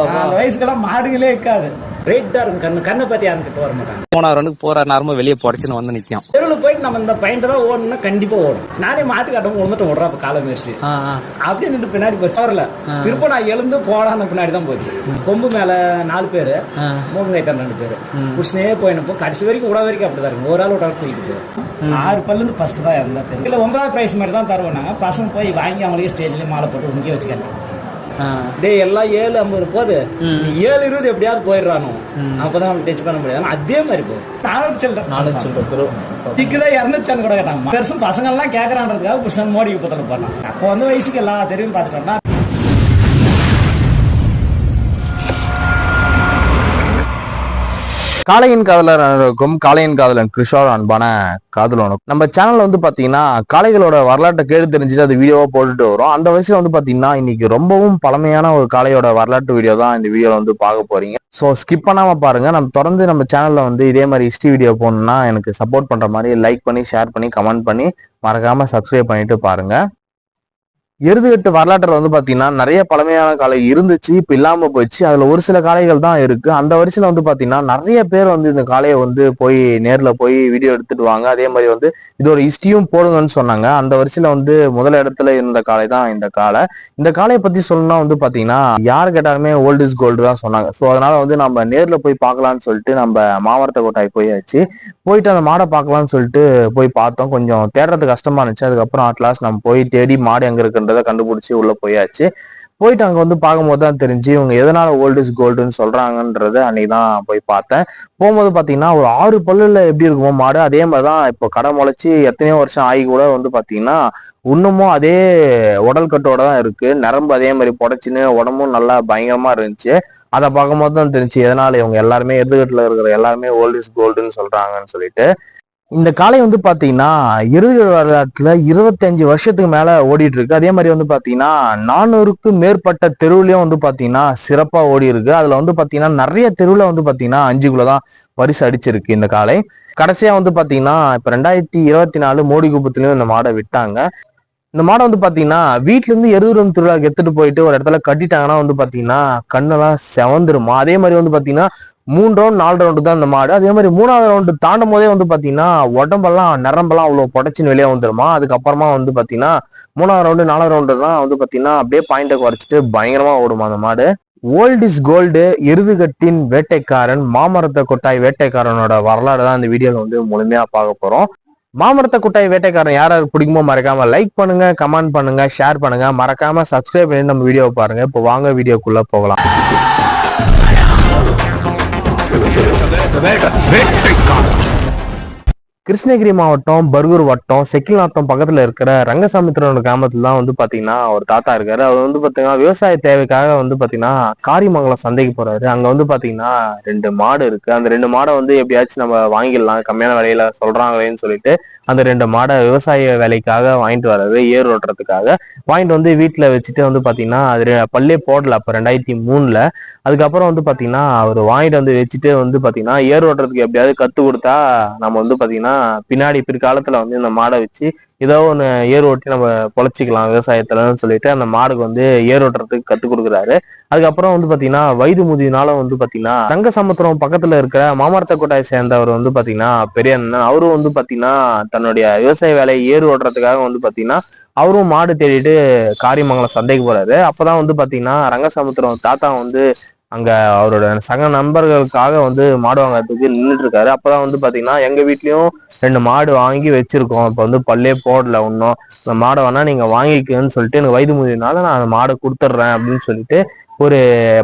அந்த வயசுக்கெல்லாம் மாடுகளே இருக்காது. ரைட்டா இருக்கும். கண்ணு கண்ணை பத்தி யாரும் கிட்ட வர மாட்டாங்க மூணாவது ரவுண்டுக்கு போற நேரமும் வெளியே புடச்சுன்னு வந்து நிக்கும் தெருவில் போயிட்டு நம்ம இந்த பையன்ட்டு தான் ஓடணும்னா கண்டிப்பா ஓடும். நானே மாட்டு கட்டம் விழுந்துட்டு விடுறேன் அப்ப காலை முயற்சி. அப்படியே நின்று பின்னாடி போச்சு. வரல திரும்ப நான் எழுந்து போடாத பின்னாடி தான் போச்சு. கொம்பு மேல நாலு பேரு. மூங்கை ரெண்டு பேரு. புடிச்சுனே போயினப்போ கடைசி வரைக்கும் விட வரைக்கும் அப்படிதான் இருக்கும். ஒரு ஆள் விட தூக்கிட்டு போயிடும். ஆறு பல்லுன்னு ஃபர்ஸ்ட் தான் இருந்தா தெரியும் இதுல ஒன்பதாவது பிரைஸ் மாதிரி தான் தருவோம் நாங்க. பசங்க போய் வாங்கி அவங்களே ஸ்டேஜ்லயே மாலை போட்டு உங்க வச்சுக்காங்க டேய் எல்லாம் ஏழு ஐம்பது போகுது ஏழு இருபது எப்படியாவது போயிடுறானோ அப்பதான் டச் பண்ண முடியாது. அதே மாதிரி போகுது நானூறு சில்லற நாலு சொல்றேன் ப்ரோ திக்குதான் இறந்துச்சான்னு கூட கேட்டாங்க பெருசும் பசங்க எல்லாம் கேட்கறான்றதுக்காக புருஷன் மோடி குப்பத்தில் பண்ணான் அப்போ வந்து வயசுக்கு எல்லா தெரியும் பார்த்துட்டோம்னா காளையின் காதலர் அனைவருக்கும் காளையின் காதலன் கிருஷோர் அன்பான காதலனுக்கும் நம்ம சேனல்ல வந்து பாத்தீங்கன்னா காளைகளோட வரலாற்றை கேட்டு தெரிஞ்சுட்டு அது வீடியோவா போட்டுட்டு வரும். அந்த வயசுல வந்து பாத்தீங்கன்னா இன்னைக்கு ரொம்பவும் பழமையான ஒரு காளையோட வரலாற்று வீடியோ தான் இந்த வீடியோல வந்து பார்க்க போறீங்க. ஸோ ஸ்கிப் பண்ணாம பாருங்க. நம்ம தொடர்ந்து நம்ம சேனல்ல வந்து இதே மாதிரி ஹிஸ்டரி வீடியோ போகணும்னா எனக்கு சப்போர்ட் பண்ற மாதிரி லைக் பண்ணி ஷேர் பண்ணி கமெண்ட் பண்ணி மறக்காம சப்ஸ்கிரைப் பண்ணிட்டு பாருங்க. எருதுகட்டு வரலாற்றில் வந்து பார்த்தீங்கன்னா நிறைய பழமையான காளை இருந்துச்சு இப்போ இல்லாமல் போயிடுச்சு. அதில் ஒரு சில காளைகள் தான் இருக்குது அந்த வரிசையில் வந்து பார்த்தீங்கன்னா நிறைய பேர் வந்து இந்த காளையை வந்து போய் நேரில் போய் வீடியோ எடுத்துட்டு வாங்க. அதே மாதிரி வந்து இதோட ஹிஸ்டியும் போடுங்கன்னு சொன்னாங்க. அந்த வரிசையில் வந்து முதல் இடத்துல இருந்த காளை தான் இந்த காளை. இந்த காளையை பற்றி சொல்லணும்னா வந்து பார்த்தீங்கன்னா யார் கேட்டாலுமே ஓல்ட் இஸ் கோல்டு தான் சொன்னாங்க. ஸோ அதனால் வந்து நம்ம நேரில் போய் பார்க்கலான்னு சொல்லிட்டு நம்ம மாவரத்த கோட்டாய் போயாச்சு. போயிட்டு அந்த மாடை பார்க்கலாம்னு சொல்லிட்டு போய் பார்த்தோம். கொஞ்சம் தேடுறது கஷ்டமா இருந்துச்சு. அதுக்கப்புறம் அட்லாஸ் நம்ம போய் தேடி மாடு எங்கே இருக்கு அப்படின்றத கண்டுபிடிச்சி உள்ள போயாச்சு. போயிட்டு அங்க வந்து பார்க்கும்போது தான் தெரிஞ்சு இவங்க எதனால ஓல்டு இஸ் கோல்டுன்னு சொல்றாங்கன்றத அன்னைக்கு தான் போய் பார்த்தேன். போகும்போது பாத்தீங்கன்னா ஒரு ஆறு பல்லுல எப்படி இருக்குமோ மாடு அதே மாதிரி தான் இப்போ கடை முளைச்சி எத்தனையோ வருஷம் ஆகி கூட வந்து பாத்தீங்கன்னா இன்னமும் அதே உடல் கட்டோட தான் இருக்கு. நரம்பு அதே மாதிரி புடைச்சின்னு உடம்பும் நல்லா பயங்கரமா இருந்துச்சு. அதை பார்க்கும்போது தான் தெரிஞ்சு எதனால இவங்க எல்லாருமே எதிர்கட்டுல இருக்கிற எல்லாருமே ஓல்டு இஸ் கோல்டுன்னு சொல்றாங்கன்னு சொல்லிட்டு இந்த காளை வந்து பாத்தீங்கன்னா இறுதி வரலாற்றுல இருபத்தஞ்சு வருஷத்துக்கு மேல ஓடிட்டு இருக்கு அதே மாதிரி வந்து பாத்தீங்கன்னா நானூறுக்கும் மேற்பட்ட தெருவுலயும் வந்து பாத்தீங்கன்னா சிறப்பா ஓடி இருக்கு அதுல வந்து பாத்தீங்கன்னா நிறைய தெருவுல வந்து பாத்தீங்கன்னா அஞ்சுக்குள்ளதான் பரிசு அடிச்சிருக்கு இந்த காளை. கடைசியா வந்து பாத்தீங்கன்னா இப்ப ரெண்டாயிரத்தி இருபத்தி நாலு மோடி குப்பத்துலயும் இந்த மாடை விட்டாங்க. இந்த மாடை வந்து பாத்தீங்கன்னா வீட்ல இருந்து எருதுரம் திருவிழாக்கு எடுத்துட்டு போயிட்டு ஒரு இடத்துல கட்டிட்டாங்கன்னா வந்து பாத்தீங்கன்னா கண்ணெல்லாம் செவந்துருமா? அதே மாதிரி வந்து பாத்தீங்கன்னா மூணு ரவுண்ட் நாலு ரவுண்டு தான் இந்த மாடு. அதே மாதிரி மூணாவது ரவுண்டு தாண்டும் போதே வந்து பாத்தீங்கன்னா உடம்பெல்லாம் நரம்பெல்லாம் அவ்வளவு புடச்சின்னு வெளியே வந்துருமா? அதுக்கப்புறமா வந்து பாத்தீங்கன்னா மூணாவது ரவுண்டு நாலாவது ரவுண்டு தான் வந்து பாத்தீங்கன்னா அப்படியே பாயிண்ட்டை குறைச்சிட்டு பயங்கரமா ஓடுமா அந்த மாடு? ஓல்ட் இஸ் கோல்டு எருதுகட்டின் வேட்டைக்காரன் மாமரத்த கொட்டாய் வேட்டைக்காரனோட வரலாறு தான் இந்த வீடியோவில் வந்து முழுமையாக பார்க்க போகிறோம் மாமரத்தை குட்டாய் வேட்டைக்காரன் யார் யார் பிடிக்குமோ மறக்காம லைக் பண்ணுங்க கமெண்ட் பண்ணுங்க ஷேர் பண்ணுங்க. மறக்காம சப்ஸ்கிரைப் பண்ணி நம்ம வீடியோ பாருங்க. இப்போ வாங்க வீடியோக்குள்ள போகலாம். கிருஷ்ணகிரி மாவட்டம் பர்கூர் வட்டம் செக்கில்நாத்தம் பக்கத்துல இருக்கிற ரங்கசாமித்திரனோட கிராமத்துல தான் வந்து பாத்தீங்கன்னா ஒரு தாத்தா இருக்காரு. அவர் வந்து பாத்தீங்கன்னா விவசாய தேவைக்காக வந்து பாத்தீங்கன்னா காரிமங்கலம் சந்தைக்கு போறாரு. அங்க வந்து பாத்தீங்கன்னா ரெண்டு மாடு இருக்கு. அந்த ரெண்டு மாடை வந்து எப்படியாச்சும் நம்ம வாங்கிடலாம். கம்மியான விலையில சொல்றாங்களேன்னு சொல்லிட்டு அந்த ரெண்டு மாடை விவசாய வேலைக்காக வாங்கிட்டு வர்றது ஏர் ஓட்டுறதுக்காக வாங்கிட்டு வந்து வீட்டுல வச்சுட்டு வந்து பாத்தீங்கன்னா அது பள்ளியே பல்லே போடல அப்ப ரெண்டாயிரத்தி மூணுல. அதுக்கப்புறம் வந்து பாத்தீங்கன்னா அவர் வாங்கிட்டு வந்து வச்சுட்டு வந்து பாத்தீங்கன்னா ஏர் ஓட்டுறதுக்கு எப்படியாவது கத்து கொடுத்தா நம்ம வந்து பாத்தீங்கன்னா பின்னாடி பிற்காலத்துல வந்து இந்த மாடை வச்சு ஏதோ ஒன்று ஏர் ஓட்டி நம்ம பொழைச்சிக்கலாம் விவசாயத்துலன்னு சொல்லிட்டு அந்த மாடுக்கு வந்து ஏர் ஓட்டுறதுக்கு கற்றுக் கொடுக்குறாரு. அதுக்கப்புறம் வந்து பாத்தீங்கன்னா வயது முதியனால வந்து பாத்தீங்கன்னா ரங்கசமுத்திரம் பக்கத்துல இருக்கிற மாமரத்த கோட்டாயை சேர்ந்தவர் வந்து பாத்தீங்கன்னா பெரிய அண்ணன் அவரும் வந்து பாத்தீங்கன்னா தன்னுடைய விவசாய வேலையை ஏர் ஓட்டுறதுக்காக வந்து பாத்தீங்கன்னா அவரும் மாடு தேடிட்டு காரியமங்கலம் சந்தைக்கு போறாரு. அப்பதான் வந்து பாத்தீங்கன்னா ரங்கசமுத்திரம் தாத்தா வந்து அங்க அவரோட சக நண்பர்களுக்காக வந்து மாடு வாங்குறதுக்கு நின்றுட்டு இருக்காரு. அப்பதான் வந்து பாத்தீங்கன்னா எங்க வீட்லயும் ரெண்டு மாடு வாங்கி வச்சிருக்கோம். இப்ப வந்து பல்லே போடல இன்னும். இந்த மாடை வேணா நீங்க வாங்கிக்கன்னு சொல்லிட்டு எனக்கு வயது முடியினால நான் அந்த மாடை கொடுத்துட்றேன் அப்படின்னு சொல்லிட்டு ஒரு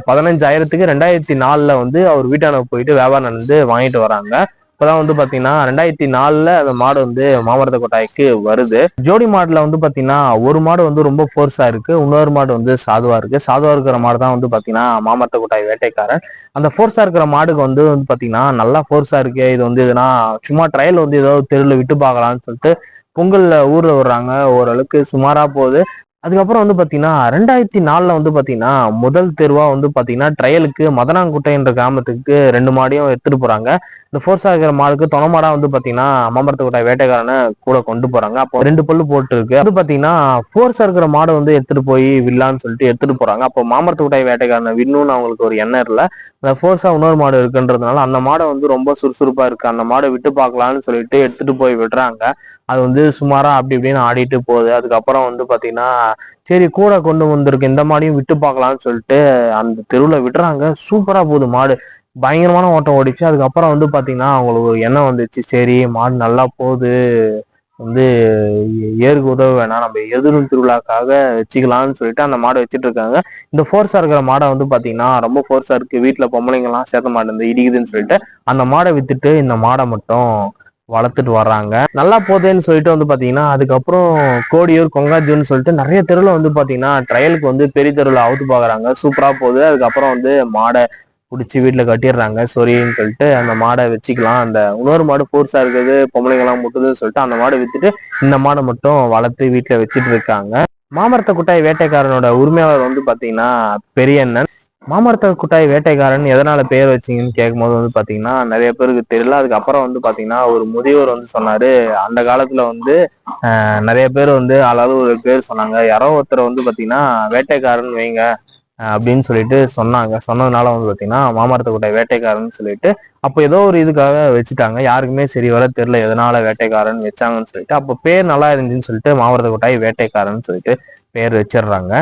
பதினஞ்சாயிரத்துக்கு ரெண்டாயிரத்தி நாலுல வந்து அவர் வீட்டான போயிட்டு வியாபாரம் நடந்து வாங்கிட்டு வராங்க. இப்பதான் வந்து பாத்தீங்கன்னா ரெண்டாயிரத்தி நாலுல அந்த மாடு வந்து மாமரத்த கொட்டாய்க்கு வருது. ஜோடி மாடுல வந்து பாத்தீங்கன்னா ஒரு மாடு வந்து ரொம்ப ஃபோர்ஸா இருக்கு. இன்னொரு மாடு வந்து சாதுவா இருக்கு. சாதுவா இருக்கிற மாடு தான் வந்து பாத்தீங்கன்னா மாமரத்த கொட்டாய் வேட்டைக்காரன். அந்த ஃபோர்ஸா இருக்கிற மாடுக்கு வந்து வந்து பாத்தீங்கன்னா நல்லா ஃபோர்ஸா இருக்கு. இது வந்து எதுனா சும்மா ட்ரையல் வந்து ஏதோ தெருவில் விட்டு பார்க்கலாம்னு சொல்லிட்டு பொங்கல்ல ஊர்ல விடுறாங்க. ஓரளவுக்கு சுமாரா போகுது. அதுக்கப்புறம் வந்து பார்த்தீங்கன்னா ரெண்டாயிரத்தி நாலில் வந்து பார்த்தீங்கன்னா முதல் தெருவாக வந்து பார்த்தீங்கன்னா ட்ரையலுக்கு மதனாங்குட்டை என்ற கிராமத்துக்கு ரெண்டு மாடியும் எடுத்துகிட்டு போகிறாங்க இந்த ஃபோர்ஸ் இருக்கிற மாடுக்கு தொண வந்து பார்த்தீங்கன்னா மாமரத்து வேட்டைக்காரனை கூட கொண்டு போகிறாங்க அப்போ ரெண்டு பல்லு போட்டுருக்கு. அது பார்த்தீங்கன்னா ஃபோர்ஸாக இருக்கிற மாடை வந்து எடுத்துகிட்டு போய் வில்லான்னு சொல்லிட்டு எடுத்துட்டு போகிறாங்க அப்போ மாமரத்து வேட்டைக்காரனை விண்ணுன்னு அவங்களுக்கு ஒரு எண்ணம் இல்லை. அந்த ஃபோர்ஸாக இன்னொரு மாடு இருக்குன்றதுனால அந்த மாடை வந்து ரொம்ப சுறுசுறுப்பாக இருக்குது அந்த மாடை விட்டு பார்க்கலான்னு சொல்லிட்டு எடுத்துகிட்டு போய் விடுறாங்க. அது வந்து சுமாராக அப்படி இப்படின்னு ஆடிட்டு போகுது. அதுக்கப்புறம் வந்து பார்த்தீங்கன்னா சரி கூட கொண்டு வந்திருக்கு இந்த மாடியும் விட்டு பார்க்கலாம்னு சொல்லிட்டு அந்த தெருவுல விடுறாங்க சூப்பரா போகுது மாடு. பயங்கரமான ஓட்டம் ஓடிச்சு. அதுக்கப்புறம் வந்து பாத்தீங்கன்னா அவங்களுக்கு ஒரு எண்ணம் வந்துச்சு. சரி மாடு நல்லா போகுது. வந்து ஏருக்கு உதவ வேணாம். நம்ம எதிரும் திருவிழாக்காக வச்சுக்கலாம்னு சொல்லிட்டு அந்த மாடை வச்சுட்டு இருக்காங்க. இந்த ஃபோர்ஸா இருக்கிற மாடை வந்து பாத்தீங்கன்னா ரொம்ப ஃபோர்ஸா இருக்கு. வீட்டுல பொம்பளைங்க எல்லாம் சேர்த்த மாட்டேன் இடிக்குதுன்னு சொல்லிட்டு அந்த மாடை வித்துட்டு இந்த மாடை மட்டும் வளர்த்துட்டு வர்றாங்க. நல்லா போதேன்னு சொல்லிட்டு வந்து பாத்தீங்கன்னா அதுக்கப்புறம் கோடியூர் கொங்காஜூன்னு சொல்லிட்டு நிறைய தெருவில் வந்து பாத்தீங்கன்னா ட்ரையலுக்கு வந்து பெரிய தெருவில் அவுத்து பாக்குறாங்க. சூப்பரா போகுது. அதுக்கப்புறம் வந்து மாடை பிடிச்சி வீட்டில் கட்டிடுறாங்க. சொரின்னு சொல்லிட்டு அந்த மாடை வச்சுக்கலாம். அந்த இன்னொரு மாடு ஃபோர்ஸா இருக்குது. பொம்பளைங்கெல்லாம் முட்டுதுன்னு சொல்லிட்டு அந்த மாடை வித்துட்டு இந்த மாடை மட்டும் வளர்த்து வீட்டில் வச்சுட்டு இருக்காங்க. மாமரத்த குட்டாய் வேட்டைக்காரனோட உரிமையாளர் வந்து பாத்தீங்கன்னா பெரியண்ணன். மாமரத்த குட்டாய் வேட்டைக்காரன் எதனால பெயர் வச்சிங்கன்னு கேட்கும்போது வந்து பாத்தீங்கன்னா நிறைய பேருக்கு தெரியல. அதுக்கப்புறம் வந்து பாத்தீங்கன்னா ஒரு முதியவர் வந்து சொன்னாரு. அந்த காலத்துல வந்து நிறைய பேர் வந்து அதாவது ஒரு பேர் சொன்னாங்க. யாரோ ஒருத்தர் வந்து பாத்தீங்கன்னா வேட்டைக்காரன் வைங்க அப்படின்னு சொல்லிட்டு சொன்னாங்க. சொன்னதுனால வந்து பாத்தீங்கன்னா மாமரத்த குட்டாய் வேட்டைக்காரன் சொல்லிட்டு அப்போ ஏதோ ஒரு இதுக்காக வச்சுட்டாங்க. யாருக்குமே சரி வர தெரியல எதனால வேட்டைக்காரன் வச்சாங்கன்னு சொல்லிட்டு அப்போ பேர் நல்லா இருந்துச்சுன்னு சொல்லிட்டு மாமரத்த குட்டாய் வேட்டைக்காரன் சொல்லிட்டு பேர் வச்சிடுறாங்க.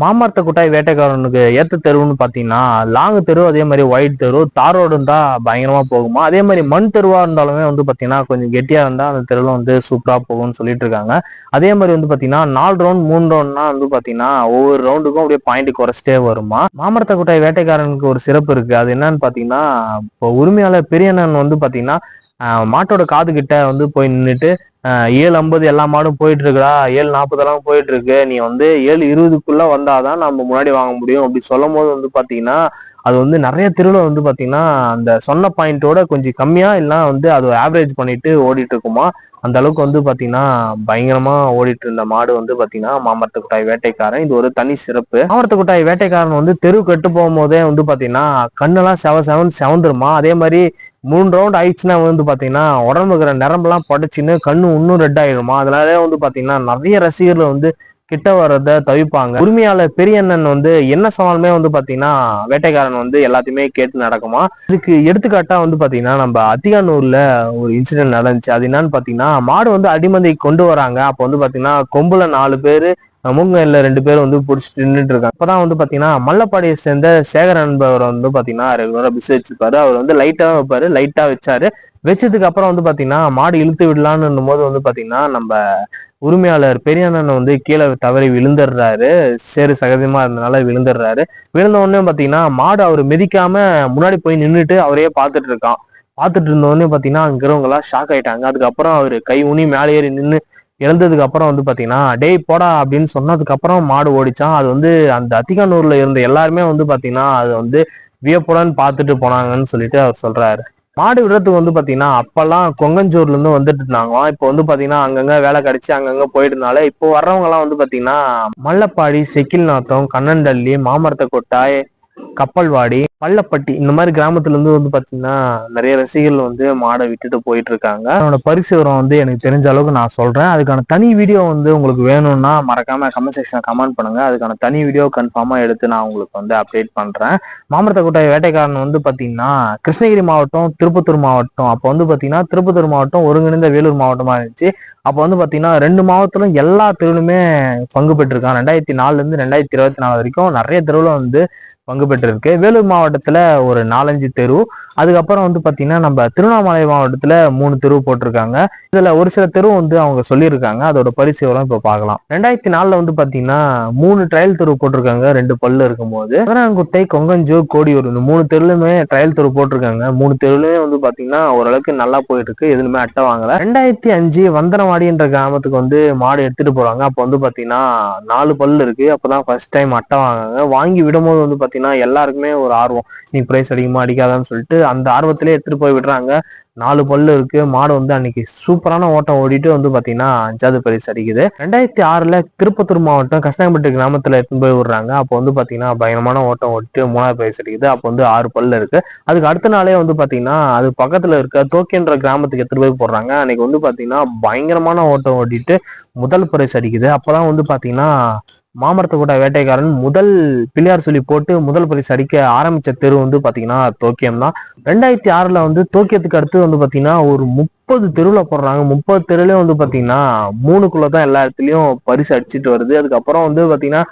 மாமரத்த குட்டாய் வேட்டைக்காரனுக்கு ஏத்த தெருவுன்னு பாத்தீங்கன்னா லாங் தெரு அதே மாதிரி ஒயிட் தெரு தார் ரோடு இருந்தா பயங்கரமா போகுமா? அதே மாதிரி மண் தெருவா இருந்தாலுமே வந்து பாத்தீங்கன்னா கொஞ்சம் கெட்டியா இருந்தா அந்த தெருவில் வந்து சூப்பரா போகும்னு சொல்லிட்டு இருக்காங்க. அதே மாதிரி வந்து பாத்தீங்கன்னா நாலு ரவுண்ட் மூணு ரவுண்ட்னா வந்து பாத்தீங்கன்னா ஒவ்வொரு ரவுண்டுக்கும் அப்படியே பாயிண்ட் குறைச்சிட்டே வருமா? மாமரத்த குட்டாய் வேட்டைக்காரனுக்கு ஒரு சிறப்பு இருக்கு. அது என்னன்னு பாத்தீங்கன்னா இப்போ உரிமையாளர் பெரியண்ணன் வந்து பாத்தீங்கன்னா மாட்டோட காது கிட்ட வந்து போய் நின்றுட்டு ஏழு ஐம்பது எல்லா மாடும் போயிட்டு இருக்குடா ஏழு நாற்பதெல்லாம் போயிட்டு இருக்கு நீ வந்து ஏழு இருபதுக்குள்ள வந்தாதான் நம்ம முன்னாடி வாங்க முடியும். அப்படி சொல்லும் போது வந்து பாத்தீங்கன்னா அது வந்து நிறைய திருவிழா வந்து பாத்தீங்கன்னா அந்த சொன்ன பாயிண்டோட கொஞ்சம் கம்மியா இல்லைன்னா வந்து அது ஆவரேஜ் பண்ணிட்டு ஓடிட்டு இருக்குமா? அந்த அளவுக்கு வந்து பாத்தீங்கன்னா பயங்கரமா ஓடிட்டு இருந்த மாடு வந்து பாத்தீங்கன்னா மாமரத்து குட்டாய் வேட்டைக்காரன். இது ஒரு தனி சிறப்பு. மாமரத்து குட்டாய் வேட்டைக்காரன் வந்து தெரு கட்டு போகும்போதே வந்து பாத்தீங்கன்னா கண்ணெல்லாம் செவ செவன் செவந்துருமா. அதே மாதிரி மூணு ரவுண்ட் ஆயிடுச்சுன்னா வந்து பாத்தீங்கன்னா உடம்புல இருக்கிற நரம்பெல்லாம் படைச்சுன்னு கண்ணு இன்னும் ரெட் ஆயிடுமா. அதனாலே வந்து பாத்தீங்கன்னா நிறைய ரசிகர்கள் வந்து கிட்ட வர்றத தவிப்பாங்க. உரிமையாளர் பெரியண்ணன் வந்து என்ன சவாலுமே வந்து பாத்தீங்கன்னா வேட்டைக்காரன் வந்து எல்லாத்தையுமே கேட்டு நடக்குமா? இதுக்கு எடுத்துக்காட்டா வந்து பாத்தீங்கன்னா நம்ம அத்திகானூர்ல ஒரு இன்சிடென்ட் நடந்துச்சு. அது என்னன்னு பாத்தீங்கன்னா மாடு வந்து அடிமந்தை கொண்டு வராங்க. அப்ப வந்து பாத்தீங்கன்னா கொம்புல நாலு பேரு மூங்கல்ல ரெண்டு பேரும் வந்து பிடிச்சிட்டு நின்றுட்டு இருக்காங்க. அப்பதான் வந்து பாத்தீங்கன்னா மல்லப்பாடியை சேர்ந்த சேகர் என்பவர் வந்து பாத்தீங்கன்னா ரெகுலரா பிஸ் வச்சிருப்பாரு அவர் வந்து லைட்டா வைப்பாரு. லைட்டா வச்சாரு. வச்சதுக்கு அப்புறம் வந்து பாத்தீங்கன்னா மாடு இழுத்து விடலான்னு போது வந்து பாத்தீங்கன்னா நம்ம உரிமையாளர் பெரியண்ணன் வந்து கீழே தவறி விழுந்துடுறாரு. சேறு சகஜமா இருந்தனால விழுந்துடுறாரு. விழுந்த உடனே பாத்தீங்கன்னா மாடு அவர் மிதிக்காம முன்னாடி போய் நின்றுட்டு அவரையே பார்த்துட்டு இருக்கான். பார்த்துட்டு இருந்த உடனே பாத்தீங்கன்னா அங்க இருக்கிறவங்க எல்லாம் ஷாக் ஆயிட்டாங்க. அதுக்கப்புறம் அவர் கை ஊனி மேலே ஏறி நின்று இறந்ததுக்கு அப்புறம் வந்து பாத்தீங்கன்னா டேய் போடா அப்படின்னு சொன்னதுக்கு அப்புறம் மாடு ஓடிச்சான். அது வந்து அந்த அத்திகானூர்ல இருந்த எல்லாருமே வந்து பாத்தீங்கன்னா அது வந்து வியப்புடன் பார்த்துட்டு போனாங்கன்னு சொல்லிட்டு அவர் சொல்றாரு. மாடு விடுறதுக்கு வந்து பாத்தீங்கன்னா அப்பெல்லாம் கொங்கஞ்சூர்ல இருந்து வந்துட்டு இருந்தாங்களாம். இப்போ வந்து பாத்தீங்கன்னா அங்கங்க வேலை கிடைச்சி அங்கங்க போயிட்டனால இப்போ வர்றவங்க எல்லாம் வந்து பாத்தீங்கன்னா மல்லப்பாடி செக்கில் நாத்தம் கண்ணண்டள்ளி மாமரத்தை கொட்டாய் கப்பல்வாடி பள்ளப்பட்டி இந்த மாதிரி கிராமத்துல இருந்து வந்து பாத்தீங்கன்னா நிறைய ரசிகர்கள் வந்து மாடை விட்டுட்டு போயிட்டு இருக்காங்க அவனோட பரிசு வரம் வந்து எனக்கு தெரிஞ்ச அளவுக்கு நான் சொல்றேன். அதுக்கான தனி வீடியோ வந்து உங்களுக்கு வேணும்னா மறக்காம கமெண்ட் செக்ஷன் கமெண்ட் பண்ணுங்க. அதுக்கான தனி வீடியோ கன்ஃபார்மா எடுத்து நான் உங்களுக்கு வந்து அப்டேட் பண்றேன். மாமரத்தக்கோட்டை வேட்டைக்காரன் வந்து பாத்தீங்கன்னா கிருஷ்ணகிரி மாவட்டம் திருப்பத்தூர் மாவட்டம். அப்போ வந்து பாத்தீங்கன்னா திருப்பத்தூர் மாவட்டம் ஒருங்கிணைந்த வேலூர் மாவட்டமா இருந்துச்சு. அப்போ வந்து பாத்தீங்கன்னா ரெண்டு மாவட்டத்திலும் எல்லா தெருவிலுமே பங்கு பெற்றிருக்கான். ரெண்டாயிரத்தி நாலுல இருந்து ரெண்டாயிரத்தி இருபத்தி நாலு வரைக்கும் நிறைய திருவிழா வந்து பங்கு பெற்றிருக்கு. வேலூர் மாவட்டத்தில் ஒரு நாலஞ்சு தெரு. அதுக்கப்புறம் வந்து பார்த்தீங்கன்னா நம்ம திருவண்ணாமலை மாவட்டத்தில் மூணு தெரு போட்டிருக்காங்க. இதில் ஒரு சில தெரு வந்து அவங்க சொல்லியிருக்காங்க. அதோட பரிசு எவ்வளவு இப்போ பார்க்கலாம் ரெண்டாயிரத்தி நாலில் வந்து பார்த்தீங்கன்னா மூணு ட்ரையல் தெரு போட்டிருக்காங்க. ரெண்டு பல்லு இருக்கும்போது. குட்டை கொங்கஞ்சு கோடியூர் இந்த மூணு தெருலுமே ட்ரையல் தெரு போட்டிருக்காங்க. மூணு தெருலுமே வந்து பார்த்தீங்கன்னா ஓரளவுக்கு நல்லா போயிட்டு இருக்கு எதுலுமே அட்டை வாங்கலை. ரெண்டாயிரத்தி அஞ்சு வந்தனவாடின்ற கிராமத்துக்கு வந்து மாடு எடுத்துட்டு போறாங்க. அப்போ வந்து பார்த்தீங்கன்னா நாலு பல்லு இருக்கு. அப்பதான் ஃபர்ஸ்ட் டைம் அட்டை வாங்குறாங்க வாங்கி விடும்போது வந்து பார்த்தீங்கன்னா எல்லாருக்குமே ஒரு ஆர்வம். நீ பிரைஸ் அடிக்குமா? அடிக்காதான்னு சொல்லிட்டு அந்த ஆர்வத்திலே எடுத்துகிட்டு போய் விடுறாங்க. நாலு பல்லு இருக்கு. மாடு வந்து அன்னைக்கு சூப்பரான ஓட்டம் ஓடிட்டு வந்து பாத்தீங்கன்னா அஞ்சாவது பரிசு அடிக்குது. ரெண்டாயிரத்தி ஆறுல திருப்பத்தூர் மாவட்டம் கிருஷ்ணாம்பட்டு கிராமத்துல எடுத்துன்னு போய் விடுறாங்க. அப்போ வந்து பாத்தீங்கன்னா பயங்கரமான ஓட்டம் ஓடிட்டு மூணாவது பரிசு அடிக்குது. அப்போ வந்து ஆறு பல்லு இருக்கு. அதுக்கு அடுத்த நாளே வந்து பாத்தீங்கன்னா அது பக்கத்துல இருக்க தோக்கின்ற கிராமத்துக்கு எடுத்துட்டு போய் போடுறாங்க. அன்னைக்கு வந்து பாத்தீங்கன்னா பயங்கரமான ஓட்டம் ஓடிட்டு முதல் பரிசு அடிக்குது. அப்பதான் வந்து பாத்தீங்கன்னா மாமரத்தை கூட வேட்டைக்காரன் முதல் பிள்ளையார் சொல்லி போட்டு முதல் பரிசு அடிக்க ஆரம்பிச்ச தெரு வந்து பாத்தீங்கன்னா தோக்கியம் தான். ரெண்டாயிரத்தி ஆறுல வந்து தோக்கியத்துக்கு அடுத்து வந்து பாத்தீங்கன்னா ஒரு முப்பது தெருவில் போடுறாங்க. முப்பது தெருலயும் வந்து பாத்தீங்கன்னா மூணுக்குள்ள தான் எல்லா இடத்துலயும் பரிசு அடிச்சிட்டு வருது. அதுக்கப்புறம் வந்து பாத்தீங்கன்னா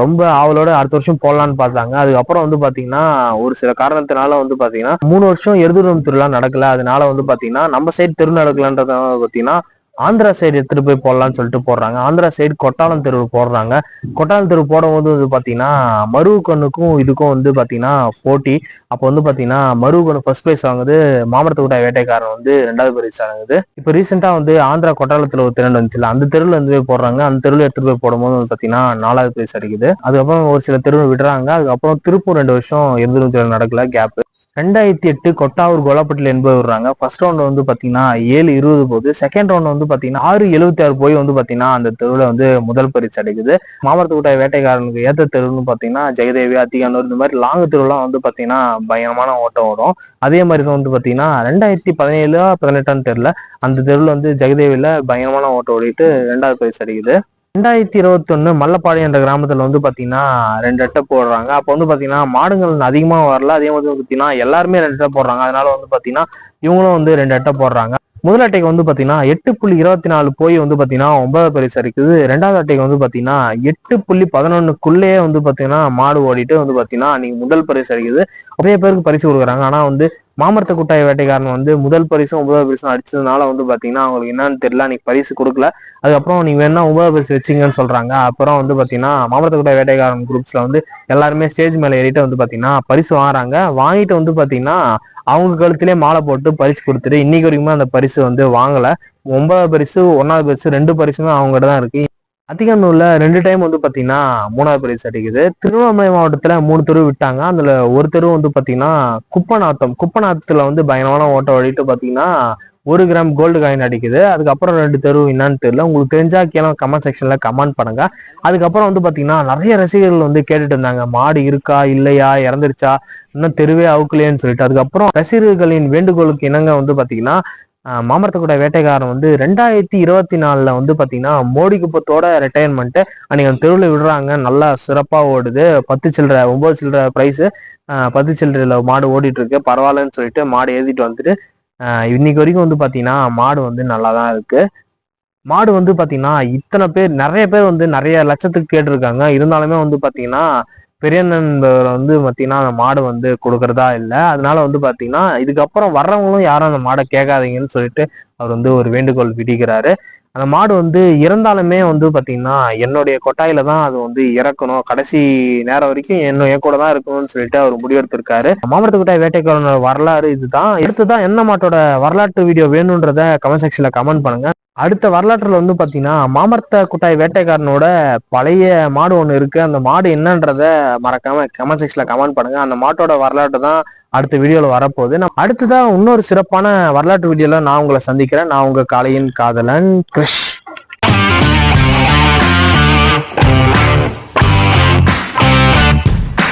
ரொம்ப ஆவலோட அடுத்த வருஷம் போடலான்னு பார்த்தாங்க அதுக்கப்புறம் வந்து பாத்தீங்கன்னா ஒரு சில காரணத்தினால வந்து பாத்தீங்கன்னா மூணு வருஷம் எருதுரம் திருவிழா நடக்கல. அதனால வந்து பாத்தீங்கன்னா நம்ம சைடு தெரு நடக்கலன்றத பாத்தீங்கன்னா ஆந்திரா சைடு எடுத்துட்டு போய் போடலாம்னு சொல்லிட்டு போடுறாங்க. ஆந்திரா சைடு கொட்டாலம் தெரு போடுறாங்க. கொட்டாலம் தெரு போடும்போது வந்து பாத்தீங்கன்னா மருவுக்கண்ணுக்கும் இதுக்கும் வந்து பாத்தீங்கன்னா போட்டி. அப்போ வந்து பாத்தீங்கன்னா மருவுக்கண்ணு ஃபர்ஸ்ட் ப்ரைஸ் வாங்குது மாமரத்துக்குட்டா வேட்டைக்காரன் வந்து ரெண்டாவது பிரைஸ் வாங்குது இப்போ ரீசெண்டா வந்து ஆந்திரா கொட்டாலத்துல ஒரு திரண்டு வந்துச்சுல அந்த தெருவில் வந்து போய் போடுறாங்க. அந்த தெருவில் எடுத்துட்டு போய் போடும்போது வந்து பாத்தீங்கன்னா நாலாவது பிரைஸ் அடிக்குது. அதுக்கப்புறம் ஒரு சில தெருவை விடுறாங்க. அதுக்கப்புறம் திருப்பூர் ரெண்டு வருஷம் எந்த தெரு நடக்கல கேப் ரெண்டாயிரத்தி எட்டு கொட்டாவூர் கோலாப்பட்டில் என்பது விடுறாங்க ஃபர்ஸ்ட் ரவுண்ட் வந்து பார்த்தீங்கன்னா ஏழு இருபது போது செகண்ட் ரவுண்ட் வந்து பார்த்தீங்கன்னா ஆறு எழுபத்தி ஆறு போய் வந்து பார்த்தீங்கன்னா அந்த தெருவில் வந்து முதல் பரிசு அடைக்குது. மாமரத்துக்கூட்ட வேட்டைக்காரனுக்கு ஏற்ற தெருவுன்னு பார்த்தீங்கன்னா ஜெயதேவி அத்திகானூர் இந்த மாதிரி லாங் தெருவுலாம் வந்து பார்த்தீங்கன்னா பயங்கரமான ஓட்டம் வரும். அதே மாதிரி தான் வந்து பார்த்தீங்கன்னா ரெண்டாயிரத்தி பதினேழு பதினெட்டான்னு தெருவில் அந்த தெருவில் வந்து ஜெகதேவியில் பயங்கரமான ஓட்டம் ஓடிட்டு ரெண்டாவது பரிசு அடிக்குது. ரெண்டாயிரத்தி இருபத்தொன்னு மல்லப்பாளையம் என்ற கிராமத்தில் வந்து பார்த்தீங்கன்னா ரெண்டு அட்டை போடுறாங்க. அப்போ வந்து பார்த்தீங்கன்னா மாடுகள் அதிகமாக வரல. அதே மாதிரி வந்து எல்லாருமே ரெண்டு அட்டை போடுறாங்க. அதனால வந்து பார்த்தீங்கன்னா இவங்களும் வந்து ரெண்டு அட்டை போடுறாங்க. முதல் அட்டைக்கு வந்து பார்த்தீங்கன்னா எட்டு புள்ளி இருபத்தி நாலு போய் வந்து பார்த்தீங்கன்னா ஒன்பது பரிசு இருக்குது ரெண்டாவது அட்டைக்கு வந்து பார்த்தீங்கன்னா எட்டு புள்ளி பதினொன்னுக்குள்ளேயே வந்து பார்த்தீங்கன்னா மாடு ஓடிட்டு வந்து பார்த்தீங்கன்னா அன்னைக்கு முதல் பரிசு அடிக்குது. நிறைய பேருக்கு பரிசு கொடுக்குறாங்க. ஆனால் வந்து மாமரத்த குட்டாய் வேட்டைக்காரன் வந்து முதல் பரிசும் ஒன்பதாவது பரிசும் அடிச்சதுனால வந்து பாத்தீங்கன்னா அவங்களுக்கு என்னன்னு தெரியல அன்னைக்கு பரிசு கொடுக்கல. அதுக்கப்புறம் நீங்க வேணா ஒன்பதாவது பரிசு வச்சிங்கன்னு சொல்றாங்க. அப்புறம் வந்து பாத்தீங்கன்னா மாமரத்த குட்டாய் வேட்டைக்காரன் குரூப்ஸ்ல வந்து எல்லாருமே ஸ்டேஜ் மேல ஏறிட்டு வந்து பாத்தீங்கன்னா பரிசு வாங்குறாங்க. வாங்கிட்டு வந்து பாத்தீங்கன்னா அவங்க கழுத்திலே மாலை போட்டு பரிசு கொடுத்துட்டு இன்னைக்கு வரைக்குமே அந்த பரிசு வந்து வாங்கல. ஒன்பதாவது பரிசு ஒன்னாவது பரிசு ரெண்டு பரிசுமே அவங்ககிட்ட தான் இருக்கு. அத்திகனூர்ல ரெண்டு டைம் வந்து பாத்தீங்கன்னா மூணாவது பிரைஸ் அடிக்குது. திருவண்ணாமலை மாவட்டத்துல மூணு தெரு விட்டாங்க. அதுல ஒரு தெரு வந்து பாத்தீங்கன்னா குப்பநாத்தம். குப்பநாத்தத்துல வந்து பயங்கரமான ஓட்டம் ஓடிட்டு பாத்தீங்கன்னா ஒரு கிராம் கோல்டு காயின் அடிக்குது. அதுக்கப்புறம் ரெண்டு தெரு என்னன்னு தெரியல. உங்களுக்கு தெரிஞ்சா கேளும் கமெண்ட் செக்ஷன்ல கமெண்ட் பண்ணுங்க. அதுக்கப்புறம் வந்து பாத்தீங்கன்னா நிறைய ரசிகர்கள் வந்து கேட்டுட்டு இருந்தாங்க. மாடு இருக்கா இல்லையா இறந்துருச்சா இன்னும் தெருவே அவுக்கலையேன்னு சொல்லிட்டு. அதுக்கப்புறம் ரசிகர்களின் வேண்டுகோளுக்கு இணங்க வந்து பாத்தீங்கன்னா மாமரத்தக்கூட வேட்டைக்காரன் வந்து ரெண்டாயிரத்தி இருபத்தி நாலில் வந்து பார்த்தீங்கன்னா மோடி குப்பத்தோட ரிட்டையர்மெண்ட்டு அன்னைக்கு அந்த தெருவில் விடுறாங்க. நல்லா சிறப்பாக ஓடுது. பத்து சில்லற ஒம்பது சில்லற ப்ரைஸு பத்து சில்லறையில் மாடு ஓடிட்டுருக்கு. பரவாயில்லன்னு சொல்லிட்டு மாடு ஏற்றிட்டு வந்துட்டு இன்னைக்கு வரைக்கும் வந்து பார்த்தீங்கன்னா மாடு வந்து நல்லா தான் இருக்குது மாடு வந்து பார்த்தீங்கன்னா இத்தனை பேர் நிறைய பேர் வந்து நிறைய லட்சத்துக்கு கேட்டிருக்காங்க. இருந்தாலுமே வந்து பார்த்தீங்கன்னா பெரியண்ணன் வந்து பார்த்தீங்கன்னா அந்த மாடு வந்து கொடுக்கறதா இல்லை. அதனால வந்து பார்த்தீங்கன்னா இதுக்கப்புறம் வர்றவங்களும் யாரும் அந்த மாடை கேட்காதீங்கன்னு சொல்லிட்டு அவர் வந்து ஒரு வேண்டுகோள் விடுகிறாரு அந்த மாடு வந்து இறந்தாலுமே வந்து பார்த்தீங்கன்னா என்னுடைய கொட்டாயில தான் அது வந்து இறக்கணும். கடைசி நேரம் வரைக்கும் என்ன என் கூட தான் இருக்கணும்னு சொல்லிட்டு அவர் முடிவெடுத்திருக்காரு. மாமரத்து கொட்டாய் வேட்டைக்காரனோட வரலாறு இதுதான். எடுத்துதான் என்ன மாட்டோட வரலாற்று வீடியோ வேணுன்றத கமெண்ட் செக்ஷன்ல கமெண்ட் பண்ணுங்க. அடுத்த வரலாற்றுல வந்து பாத்தீங்கன்னா மாமர்த்த குட்டாய் வேட்டைக்காரனோட பழைய மாடு ஒண்ணு இருக்கு. அந்த மாடு என்னன்றத மறக்காம கமெண்ட் செக்ஷன்ல கமெண்ட் பண்ணுங்க. அந்த மாட்டோட வரலாற்று தான் அடுத்த வீடியோல வரப்போகுது. நான் அடுத்ததாக இன்னொரு சிறப்பான வரலாற்று வீடியோல நான் உங்களை சந்திக்கிறேன். நான் உங்க காளையின் காதலன் கிருஷ்.